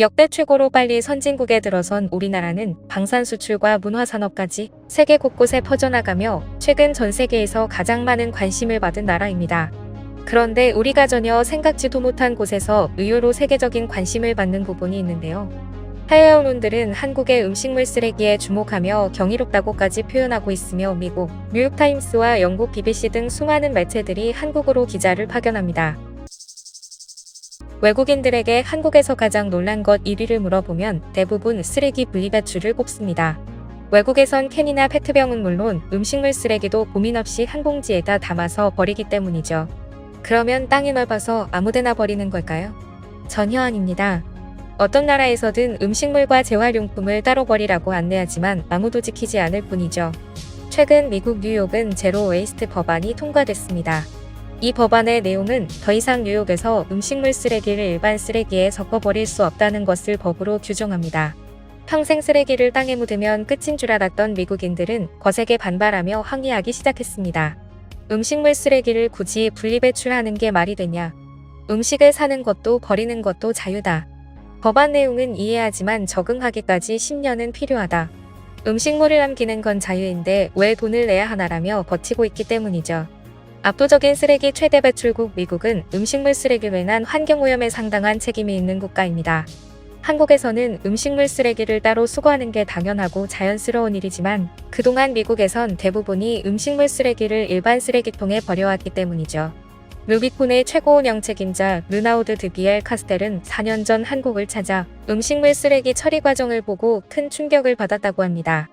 역대 최고로 빨리 선진국에 들어선 우리나라는 방산 수출과 문화 산업까지 세계 곳곳에 퍼져나가며 최근 전 세계에서 가장 많은 관심을 받은 나라입니다. 그런데 우리가 전혀 생각지도 못한 곳에서 의외로 세계적인 관심을 받는 부분이 있는데요. 해외 언론들은 한국의 음식물 쓰레기에 주목하며 경이롭다고까지 표현하고 있으며 미국, 뉴욕타임스와 영국 BBC 등 수많은 매체들이 한국으로 기자를 파견합니다. 외국인들에게 한국에서 가장 놀란 것 1위를 물어보면 대부분 쓰레기 분리배출을 꼽습니다. 외국에선 캔이나 페트병은 물론 음식물 쓰레기도 고민 없이 한 봉지에다 담아서 버리기 때문이죠. 그러면 땅이 넓어서 아무데나 버리는 걸까요? 전혀 아닙니다. 어떤 나라에서든 음식물과 재활용품을 따로 버리라고 안내하지만 아무도 지키지 않을 뿐이죠. 최근 미국 뉴욕은 제로 웨이스트 법안이 통과됐습니다. 이 법안의 내용은 더 이상 뉴욕에서 음식물 쓰레기를 일반 쓰레기에 섞어 버릴 수 없다는 것을 법으로 규정합니다. 평생 쓰레기를 땅에 묻으면 끝인 줄 알았던 미국인들은 거세게 반발하며 항의하기 시작했습니다. 음식물 쓰레기를 굳이 분리배출하는 게 말이 되냐? 음식을 사는 것도 버리는 것도 자유다. 법안 내용은 이해하지만 적응하기까지 10년은 필요하다. 음식물을 남기는 건 자유인데 왜 돈을 내야 하나라며 버티고 있기 때문이죠. 압도적인 쓰레기 최대 배출국 미국은 음식물 쓰레기로 인한 환경오염에 상당한 책임이 있는 국가입니다. 한국에서는 음식물 쓰레기를 따로 수거하는 게 당연하고 자연스러운 일이지만 그동안 미국에선 대부분이 음식물 쓰레기를 일반 쓰레기통에 버려왔기 때문이죠. 루비콘의 최고 운영 책임자 르나우드 드비엘 카스텔은 4년 전 한국을 찾아 음식물 쓰레기 처리 과정을 보고 큰 충격을 받았다고 합니다.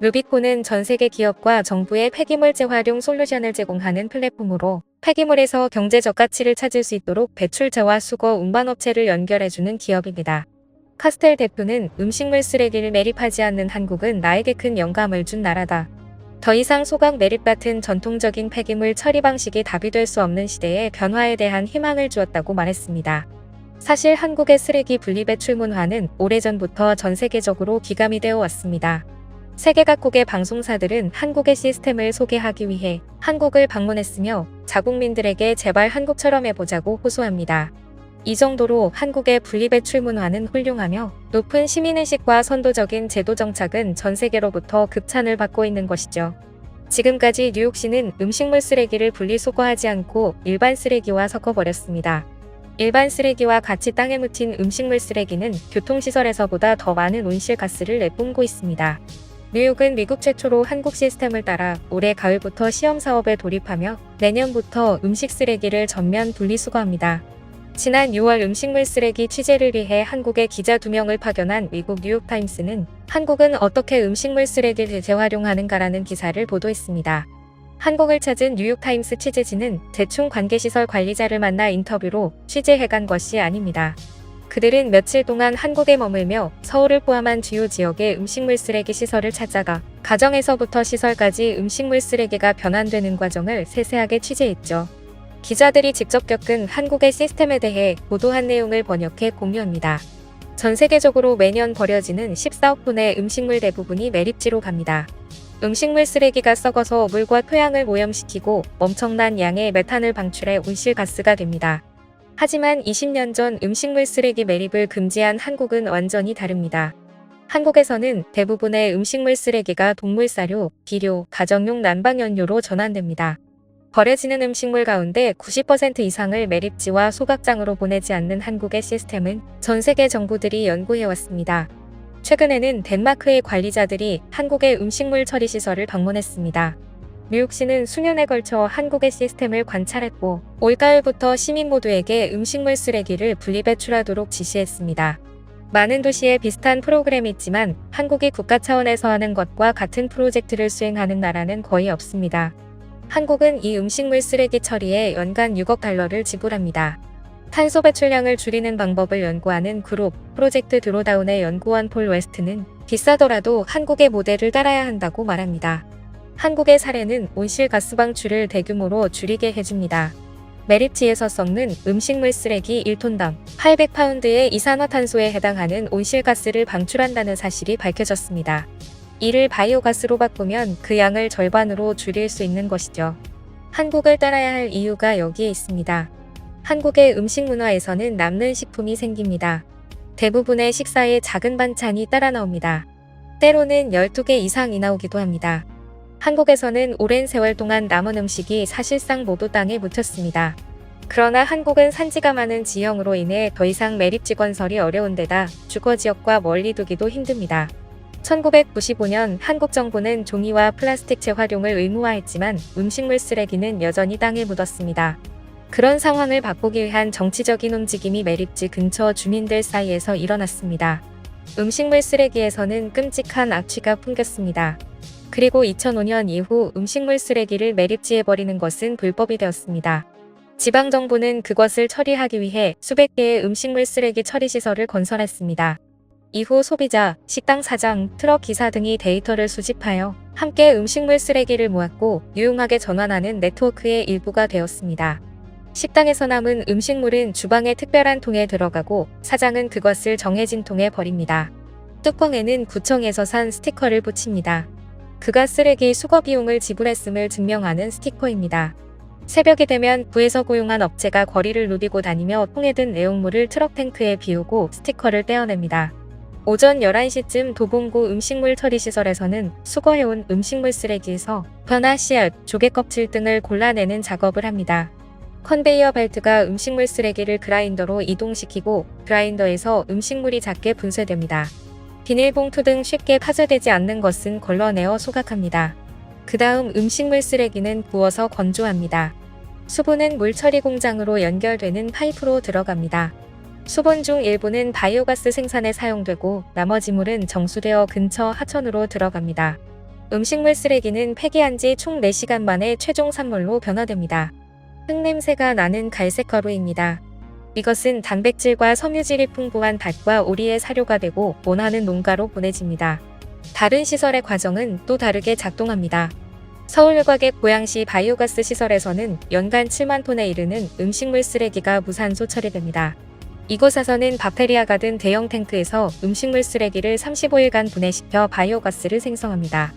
루비콘은 전 세계 기업과 정부의 폐기물 재활용 솔루션을 제공하는 플랫폼으로 폐기물에서 경제적 가치를 찾을 수 있도록 배출처와 수거 운반업체를 연결해주는 기업입니다. 카스텔 대표는 음식물 쓰레기를 매립하지 않는 한국은 나에게 큰 영감을 준 나라다. 더 이상 소각 매립 같은 전통적인 폐기물 처리 방식이 답이 될 수 없는 시대에 변화에 대한 희망을 주었다고 말했습니다. 사실 한국의 쓰레기 분리배출 문화는 오래전부터 전 세계적으로 기감이 되어 왔습니다. 세계 각국의 방송사들은 한국의 시스템을 소개하기 위해 한국을 방문했으며 자국민들에게 제발 한국처럼 해보자고 호소합니다. 이 정도로 한국의 분리배출 문화는 훌륭하며 높은 시민의식과 선도적인 제도 정착은 전 세계로부터 극찬을 받고 있는 것이죠. 지금까지 뉴욕시는 음식물 쓰레기를 분리수거하지 않고 일반 쓰레기와 섞어버렸습니다. 일반 쓰레기와 같이 땅에 묻힌 음식물 쓰레기는 교통시설에서보다 더 많은 온실가스를 내뿜고 있습니다. 뉴욕은 미국 최초로 한국 시스템을 따라 올해 가을부터 시험 사업에 돌입하며 내년부터 음식 쓰레기를 전면 분리수거합니다. 지난 6월 음식물 쓰레기 취재를 위해 한국에 기자 2명을 파견한 미국 뉴욕타임스는 한국은 어떻게 음식물 쓰레기를 재활용하는가라는 기사를 보도했습니다. 한국을 찾은 뉴욕타임스 취재진은 대충 관계시설 관리자를 만나 인터뷰로 취재해간 것이 아닙니다. 그들은 며칠 동안 한국에 머물며 서울을 포함한 주요 지역의 음식물 쓰레기 시설을 찾아가 가정에서부터 시설까지 음식물 쓰레기가 변환되는 과정을 세세하게 취재했죠. 기자들이 직접 겪은 한국의 시스템에 대해 보도한 내용을 번역해 공유합니다. 전 세계적으로 매년 버려지는 14억 톤의 음식물 대부분이 매립지로 갑니다. 음식물 쓰레기가 썩어서 물과 토양을 오염시키고 엄청난 양의 메탄을 방출해 온실가스가 됩니다. 하지만 20년 전 음식물 쓰레기 매립을 금지한 한국은 완전히 다릅니다. 한국에서는 대부분의 음식물 쓰레기가 동물 사료, 비료, 가정용 난방연료로 전환됩니다. 버려지는 음식물 가운데 90% 이상을 매립지와 소각장으로 보내지 않는 한국의 시스템은 전 세계 정부들이 연구해왔습니다. 최근에는 덴마크의 관리자들이 한국의 음식물 처리 시설을 방문했습니다. 뉴욕시는 수년에 걸쳐 한국의 시스템을 관찰했고 올가을부터 시민 모두에게 음식물 쓰레기를 분리배출하도록 지시했습니다. 많은 도시에 비슷한 프로그램이 있지만 한국이 국가 차원에서 하는 것과 같은 프로젝트를 수행하는 나라는 거의 없습니다. 한국은 이 음식물 쓰레기 처리에 연간 6억 달러를 지불합니다. 탄소 배출량을 줄이는 방법을 연구하는 그룹 프로젝트 드로다운의 연구원 폴 웨스트는 비싸더라도 한국의 모델을 따라야 한다고 말합니다. 한국의 사례는 온실가스 방출을 대규모로 줄이게 해줍니다. 매립지에서 썩는 음식물 쓰레기 1톤당 800파운드의 이산화탄소에 해당하는 온실가스를 방출한다는 사실이 밝혀졌습니다. 이를 바이오가스로 바꾸면 그 양을 절반으로 줄일 수 있는 것이죠. 한국을 따라야 할 이유가 여기에 있습니다. 한국의 음식 문화에서는 남는 식품이 생깁니다. 대부분의 식사에 작은 반찬이 따라 나옵니다. 때로는 12개 이상이 나오기도 합니다. 한국에서는 오랜 세월 동안 남은 음식이 사실상 모두 땅에 묻혔습니다. 그러나 한국은 산지가 많은 지형으로 인해 더 이상 매립지 건설이 어려운 데다 주거 지역과 멀리 두기도 힘듭니다. 1995년 한국 정부는 종이와 플라스틱 재활용을 의무화했지만 음식물 쓰레기는 여전히 땅에 묻었습니다. 그런 상황을 바꾸기 위한 정치적인 움직임이 매립지 근처 주민들 사이에서 일어났습니다. 음식물 쓰레기에서는 끔찍한 악취가 풍겼습니다. 그리고 2005년 이후 음식물 쓰레기를 매립지에 버리는 것은 불법이 되었습니다. 지방정부는 그것을 처리하기 위해 수백 개의 음식물 쓰레기 처리 시설을 건설했습니다. 이후 소비자, 식당 사장, 트럭 기사 등이 데이터를 수집하여 함께 음식물 쓰레기를 모았고 유용하게 전환하는 네트워크의 일부가 되었습니다. 식당에서 남은 음식물은 주방의 특별한 통에 들어가고 사장은 그것을 정해진 통에 버립니다. 뚜껑에는 구청에서 산 스티커를 붙입니다. 그가 쓰레기 수거 비용을 지불했음을 증명하는 스티커입니다. 새벽이 되면 구에서 고용한 업체가 거리를 누비고 다니며 통에 든 내용물을 트럭 탱크에 비우고 스티커를 떼어냅니다. 오전 11시쯤 도봉구 음식물 처리 시설에서는 수거해온 음식물 쓰레기에서 변화 씨앗, 조개 껍질 등을 골라내는 작업을 합니다. 컨베이어 벨트가 음식물 쓰레기를 그라인더로 이동시키고 그라인더에서 음식물이 작게 분쇄됩니다. 비닐봉투 등 쉽게 파쇄되지 않는 것은 걸러내어 소각합니다. 그 다음 음식물 쓰레기는 부어서 건조합니다. 수분은 물처리 공장으로 연결되는 파이프로 들어갑니다. 수분 중 일부는 바이오가스 생산에 사용되고 나머지 물은 정수되어 근처 하천으로 들어갑니다. 음식물 쓰레기는 폐기한 지 총 4시간 만에 최종 산물로 변화됩니다. 흙냄새가 나는 갈색 가루입니다. 이것은 단백질과 섬유질이 풍부한 밭과 오리의 사료가 되고 원하는 농가로 보내집니다. 다른 시설의 과정은 또 다르게 작동합니다. 서울유곽의 고양시 바이오가스 시설에서는 연간 7만 톤에 이르는 음식물 쓰레기가 무산소 처리됩니다. 이곳에서는 바페리아 가 든 대형 탱크에서 음식물 쓰레기를 35일간 분해시켜 바이오가스를 생성합니다.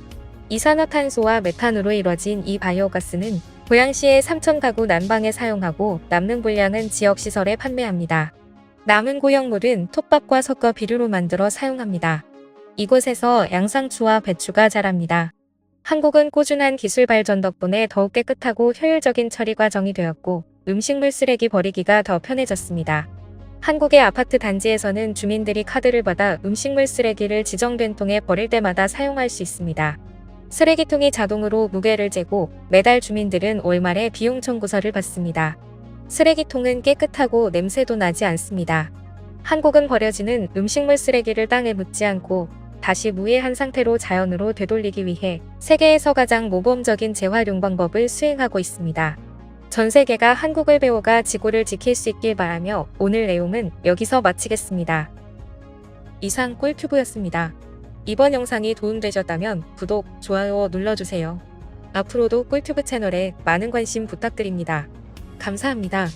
이산화탄소와 메탄으로 이뤄진 이 바이오가스는 고양시의 3천 가구 난방에 사용하고 남는 분량은 지역 시설에 판매합니다. 남은 고형물은 톱밥과 섞어 비료로 만들어 사용합니다. 이곳에서 양상추와 배추가 자랍니다. 한국은 꾸준한 기술 발전 덕분에 더욱 깨끗하고 효율적인 처리 과정이 되었고 음식물 쓰레기 버리기가 더 편해졌습니다. 한국의 아파트 단지에서는 주민들이 카드를 받아 음식물 쓰레기를 지정된 통에 버릴 때마다 사용할 수 있습니다. 쓰레기통이 자동으로 무게를 재고 매달 주민들은 월말에 비용 청구서를 받습니다. 쓰레기통은 깨끗하고 냄새도 나지 않습니다. 한국은 버려지는 음식물 쓰레기를 땅에 묻지 않고 다시 무해한 상태로 자연으로 되돌리기 위해 세계에서 가장 모범적인 재활용 방법을 수행하고 있습니다. 전 세계가 한국을 배워가 지구를 지킬 수 있길 바라며 오늘 내용은 여기서 마치겠습니다. 이상 꿀튜브였습니다. 이번 영상이 도움되셨다면 구독, 좋아요 눌러주세요. 앞으로도 꿀튜브 채널에 많은 관심 부탁드립니다. 감사합니다.